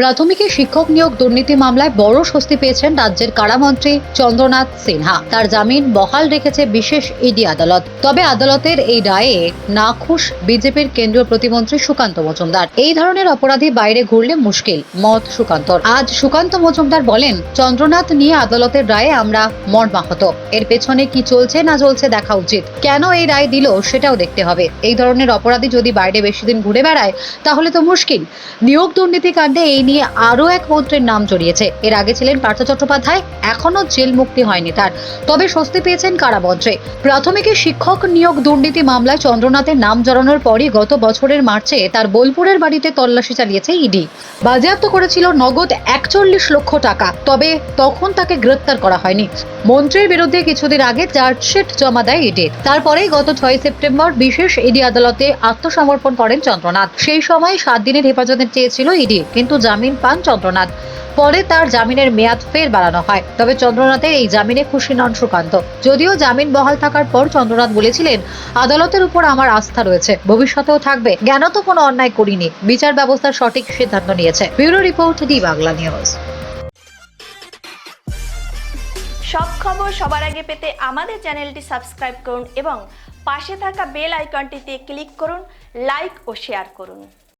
প্রাথমিকে শিক্ষক নিয়োগ দুর্নীতি মামলায় বড় স্বস্তি পেয়েছেন রাজ্যের কারামন্ত্রী চন্দ্রনাথ সিনহা। তার জামিন বহাল রেখেছে বিশেষ ইডি আদালত। তবে আদালতের এই রায়ে নাখুশ বিজেপির কেন্দ্রীয় প্রতিমন্ত্রী সুকান্ত মজুমদার। এই ধরনের অপরাধী বাইরে ঘুরলে মুশকিল, মত সুকান্তর। আজ সুকান্ত মজুমদার বলেন, চন্দ্রনাথ নিয়ে আদালতের রায়ে আমরা মর্মাহত। এর পেছনে কি চলছে না চলছে দেখা উচিত। কেন এই রায় দিল সেটাও দেখতে হবে। এই ধরনের অপরাধী যদি বাইরে বেশি দিন ঘুরে বেড়ায়, তাহলে তো মুশকিল। নিয়োগ দুর্নীতি কাণ্ডে এই নিয়ে আরও এক মন্ত্রীর নাম জড়িয়েছে। এর আগে ছিলেন পার্থ চট্টোপাধ্যায়, এখনও জেল মুক্তি হয়নি তার। তবে স্বস্তি পেয়েছেন কারামন্ত্রে প্রাথমিকে শিক্ষক নিয়োগ দুর্নীতি মামলায় চন্দ্রনাথের নাম জড়ানোর পরই গত বছরের মার্চে তার বোলপুরের বাড়িতে তল্লাশি চালিয়েছে ইডি। বাজেয়াপ্ত করেছিল নগদ একচল্লিশ লক্ষ টাকা, তবে তখন তাকে গ্রেপ্তার করা হয়নি। মন্ত্রীর বিরুদ্ধে কিছুদিন আগে চার্জশিট জমা দেয় ইডি। তারপরেই গত ছয় সেপ্টেম্বর বিশেষ ইডি আদালতে আত্মসমর্পণ করেন চন্দ্রনাথ। সেই সময় সাত দিনের হেফাজতে চেয়েছিল ইডি, কিন্তু জামিন পান চন্দ্রনাথ। পরে তার জামিনের মেয়াদ ফের বাড়ানো হয়। তবে চন্দ্রনাথের এই জামিনে খুশি নন সুকান্ত। যদিও জামিন বহাল থাকার পর চন্দ্রনাথ বলেছিলেন, আদালতের উপর আমার আস্থা রয়েছে। ভবিষ্যতেও থাকবে। জ্ঞানত কোনো অন্যায় করিনি। বিচার ব্যবস্থার সঠিক সিদ্ধান্ত নিয়েছে। Bureau report the Bangla news. সব খবর সবার আগে পেতে আমাদের চ্যানেলটি সাবস্ক্রাইব করুন এবং পাশে থাকা বেল আইকনটিতে ক্লিক করুন, লাইক ও শেয়ার করুন।